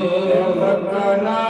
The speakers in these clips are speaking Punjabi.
Devakana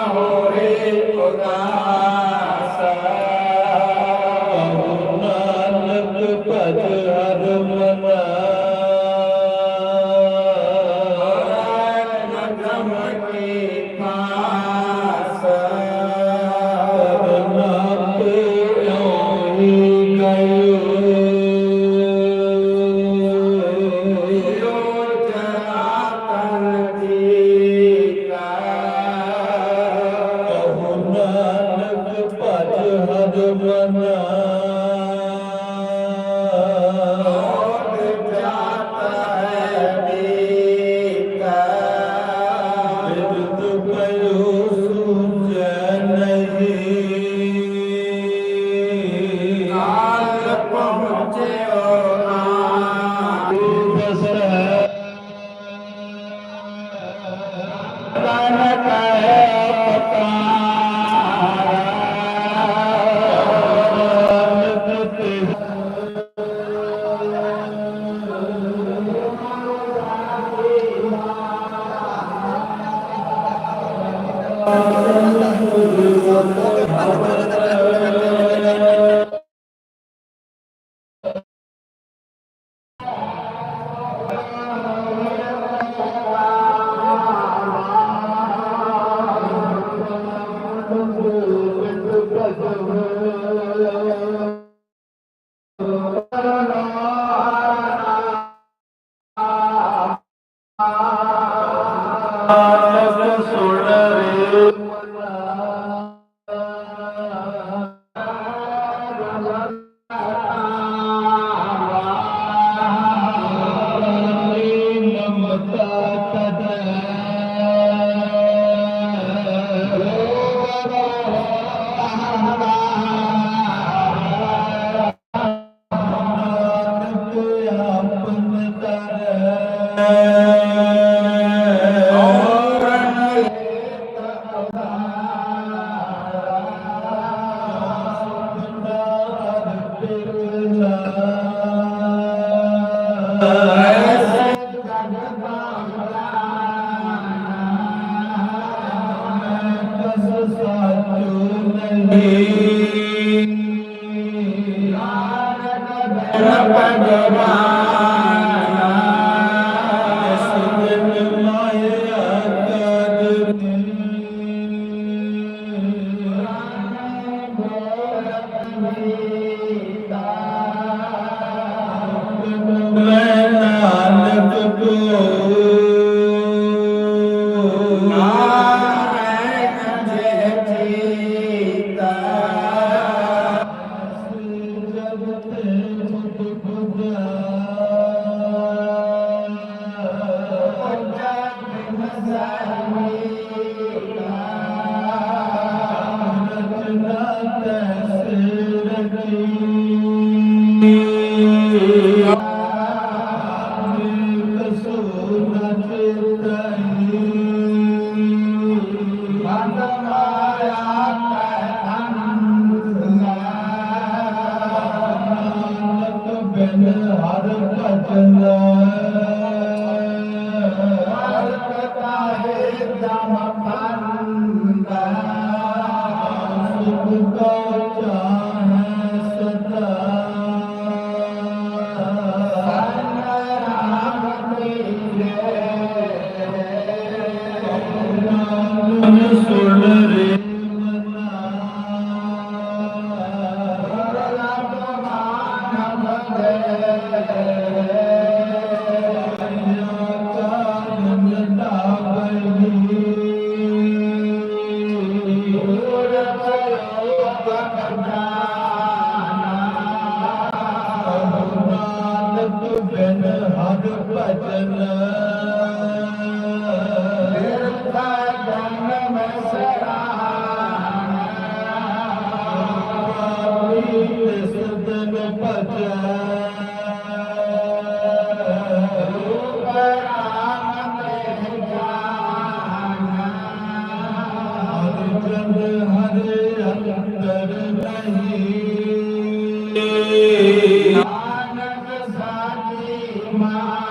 Bye.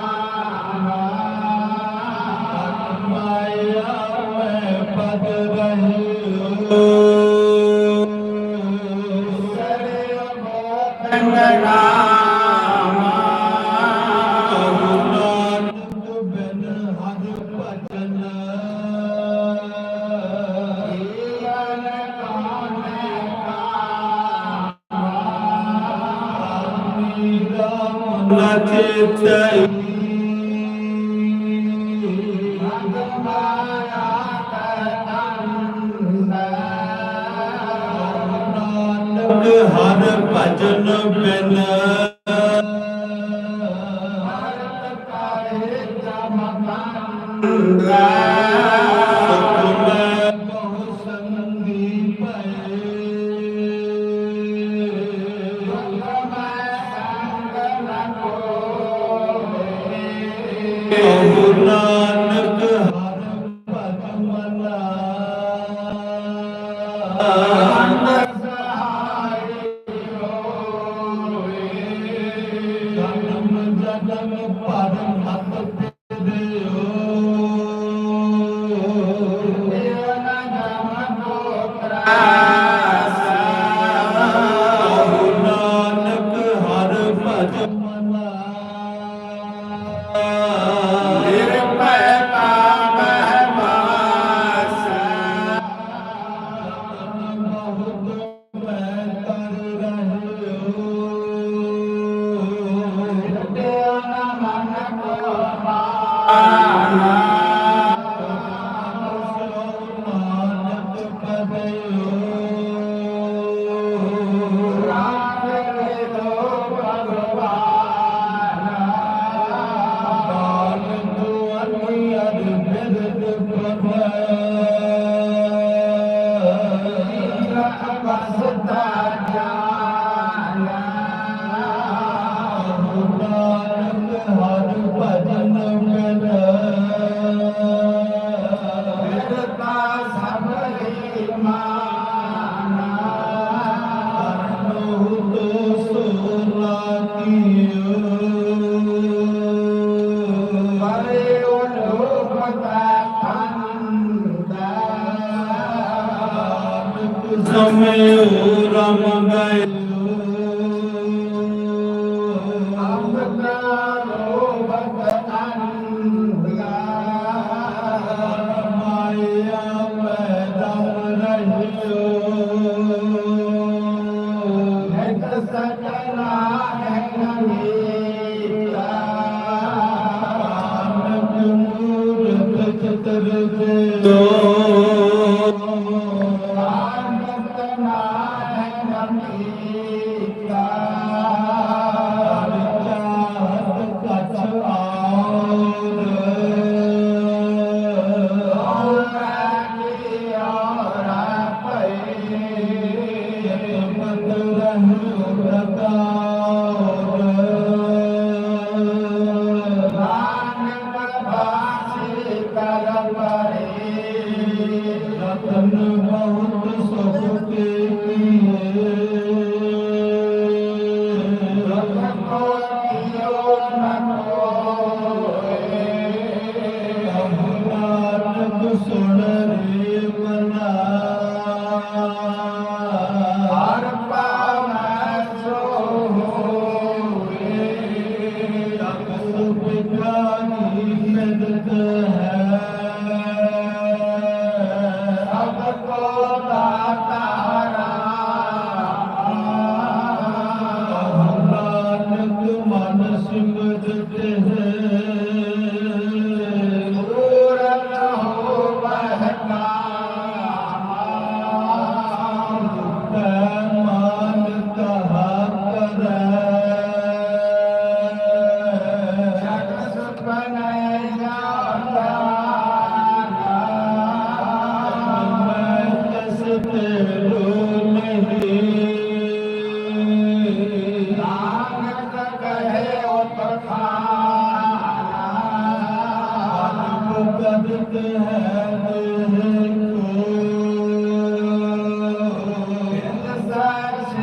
ربنا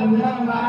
ਕੋ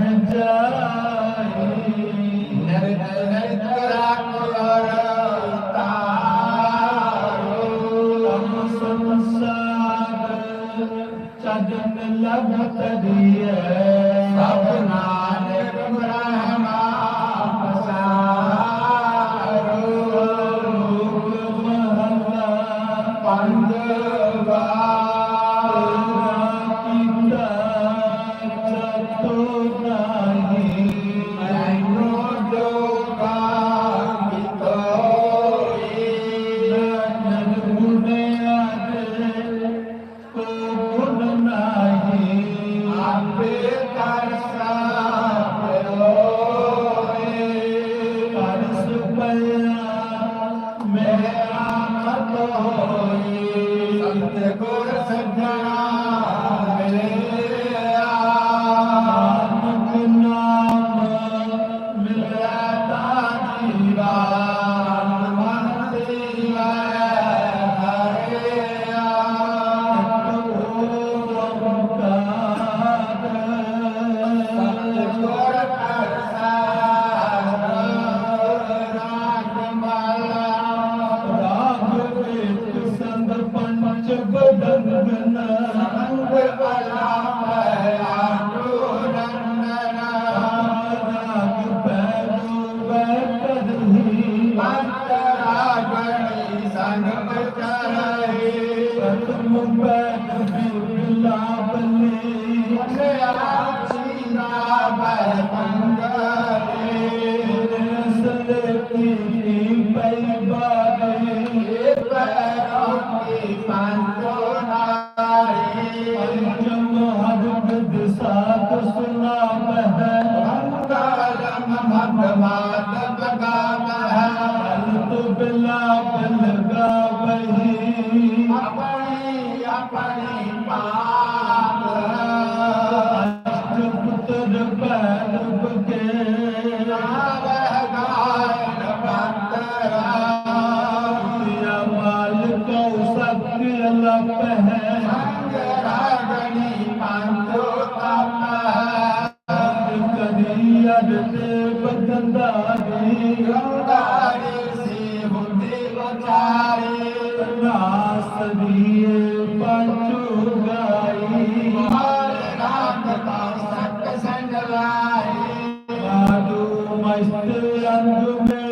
ਨਹਿ ਜਾਈ ਲਭ ਤਰੀਐ Apertar बही Hallelujah.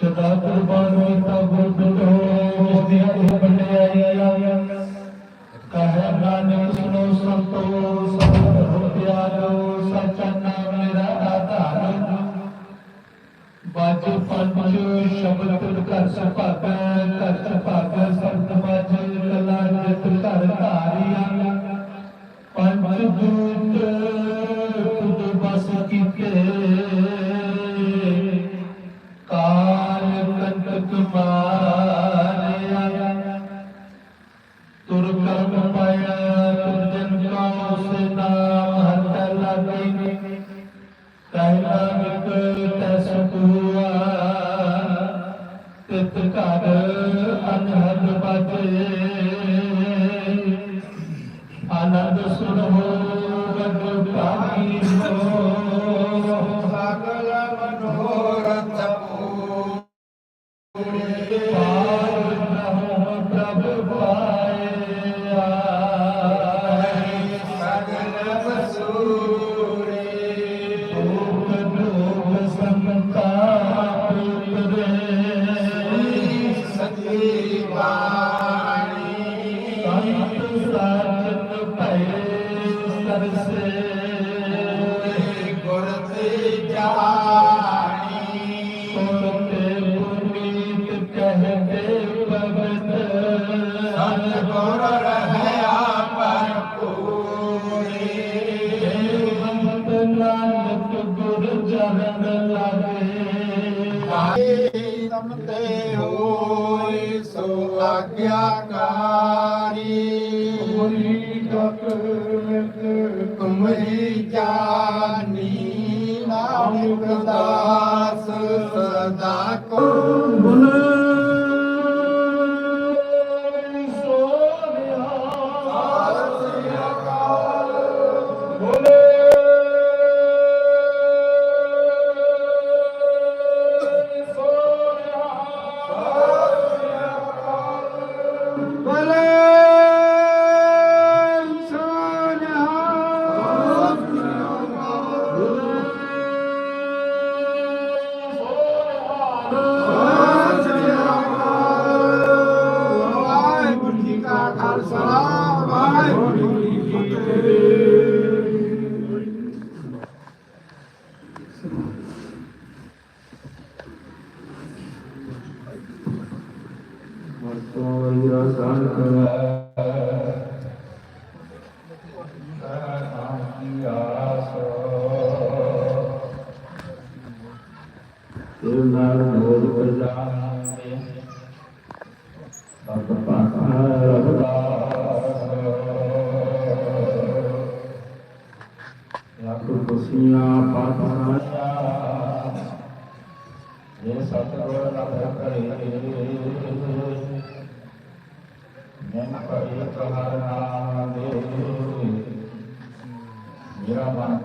ਸਦਾ ਕੁਰਬਾਨ ਕੀਤਾ ਗੁਰਬਿੰਦ ਹੋਏ ਜਿਸ ਦੀ ਹਰ ਬੰਡਿਆਈ ਆ। ਕਹੇ ਨਾਨਕ ਸੁਣੋ ਸੰਤੋ ਸਭ ਹੋ ਪਿਆਰੋ ਸਚਾ ਨਾਮ ਮੇਰਾ ਆਧਾਰ। ਬਜ ਪੰਜ ਸ਼ਬਦ ਘਰ ਸੁਭਾਗਾ ਘਰ ਸੁਭਾਗਾ ਸਬਦ ਬਜ ਕਲਾ ਜਿਤ ਘਰ ਧਾਰੀਆਂ। ਪੰਜ ਦੂਤ ਖੁਦ ਬਸ ਕੀਤੇ। Senhor. ਜਤ ਮਿਤ ਤੁਮਰੀ ਜਾਨੀ ਨਾਨਕ ਦਾਸ ਸਦਾ ਕੋ Holy Father. ਪਵਿੱਤਰ ਹਰ ਨਾਮ ਦੇ ਮੇਰਾ ਮਨ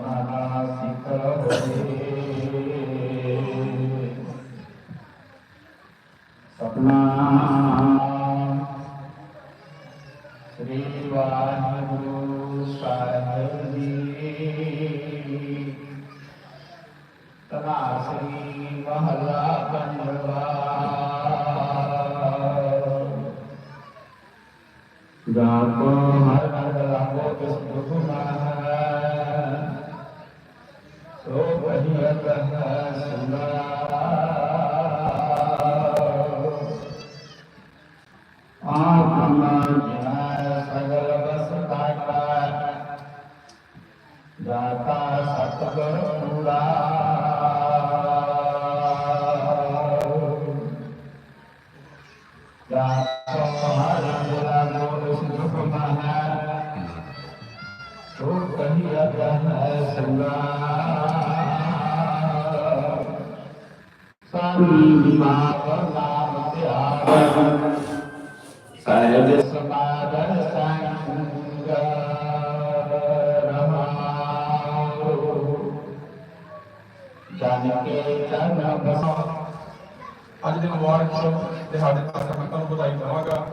ਅੱਜ ਦੇ ਮੁਬਾਰਕ ਮੌਕੇ ਸਾਡੇ ਪਾਸੋਂ ਮੈਂ ਤੁਹਾਨੂੰ ਵਧਾਈ ਦੇਵਾਂਗਾ।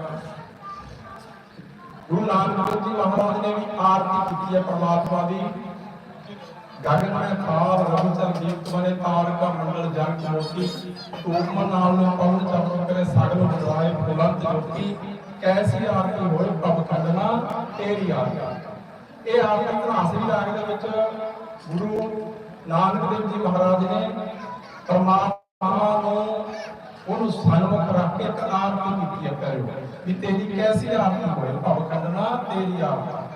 ਗੁਰੂ ਨਾਨਕ ਦੇਵ ਜੀ ਮਹਾਰਾਜ ਨੇ ਵੀ ਆਰਤੀ ਕੀਤੀ ਹੈ ਪ੍ਰਮਾਤਮਾ ਦੀ। ਗਗਨ ਮੈਂ ਖਾਲ ਰਬ ਚਲ ਦੀਪ ਬਨੇ ਤਾਰ ਕਾ ਮੰਡਲ ਜਗ ਮੋਤੀ ਤੂਮ ਨਾਲ ਨੂੰ ਪਵਨ ਚਰਨ ਕਰੇ ਸਗਲ ਬੁਲਾਏ ਬੁਲੰਦ ਜੋਤੀ। ਕੈਸੀ ਆਰਤੀ ਹੋਏ ਪ੍ਰਭ ਕੰਦਨਾ ਤੇਰੀ ਆਰਤੀ। ਇਹ ਆਰਤੀ ਤਨਾਸਰੀ ਰਾਗ ਦੇ ਵਿੱਚ ਗੁਰੂ ਨਾਨਕ ਦੇਵ ਜੀ ਮਹਾਰਾਜ ਨੇ ਪਰਮਾਤਮਾ ਨੂੰ ਉਹਨੂੰ ਸਨਮੁਖ ਰੱਖ ਕੇ ਇੱਕ ਆਰਤੀ ਕੀਤੀ ਹੈ ਕਰਿਓ ਵੀ ਤੇਰੀ ਕੈਸੀ ਆਰਤੀ ਹੋਏ, ਭਵ ਖੰਡਨਾ ਤੇਰੀ ਆਰਤੀ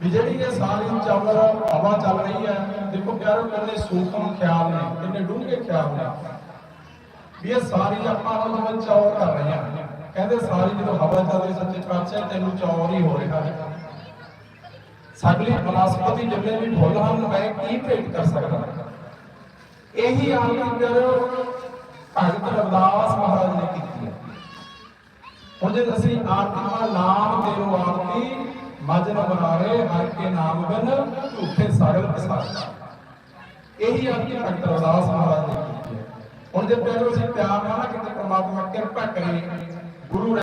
ਵੀ ਜਿਹੜੀ ਇਹ ਸਾਰੀ ਚਵਰ ਹਵਾ ਚੱਲ ਰਹੀ ਹੈ, ਦੇਖੋ ਪਿਆਰੋ ਕਿੰਨੇ ਸੂਖਮ ਖਿਆਲ ਨੇ, ਕਿੰਨੇ ਡੂੰਘੇ ਖਿਆਲ ਨੇ। ਵੀ ਇਹ ਸਾਰੀ ਆਪਾਂ ਨੂੰ ਵਿੱਚ ਚੌਰ ਕਰ ਰਹੇ ਹਾਂ, ਕਹਿੰਦੇ ਸਾਰੀ ਜਦੋਂ ਹਵਾ ਚੱਲ ਰਹੀ ਸੱਚੇ ਪਾਤਸ਼ਾਹ ਤੈਨੂੰ ਚੌਰ ਹੀ ਹੋ ਰਿਹਾ ਹੈ। ਸਗਲੀ ਬਨਸਪਤੀ ਜਿੰਨੇ ਵੀ ਫੁੱਲ ਹਨ, ਮੈਂ ਕੀ ਭੇਟ ਕਰ ਸਕਦਾ? ਇਹੀ ਆਰਤੀ ਪਿਆਰੋ ਭਗਤ ਰਵਿਦਾਸ ਮਹਾਰਾਜ ਨੇ ਕੀਤੀ ਹੈ। ਹੁਣ ਜੇ ਅਸੀਂ ਆਰਤੀ ਦਾ ਨਾਮ ਤੇਰੋ ਆਰਤੀ ਮਜਨ ਬਨਾਰੇ ਹਰ ਕੇ ਨਾਮ ਬਿਨ ਝੂਠੇ ਸਾਗਰ ਪਸਾਰ ਇਹੀ ਆਰਤੀ ਭਗਤ ਰਵਿਦਾਸ ਮਹਾਰਾਜ ਨੇ ਕੀਤੀ ਹੈ। ਹੁਣ ਜੇ ਪਿਆਰੋ ਅਸੀਂ ਪਿਆਰ ਨਾਲ ਨਾ ਕਿਤੇ ਪ੍ਰਮਾਤਮਾ ਕਿਰਪਾ ਕਰੇ, ਗੁਰੂ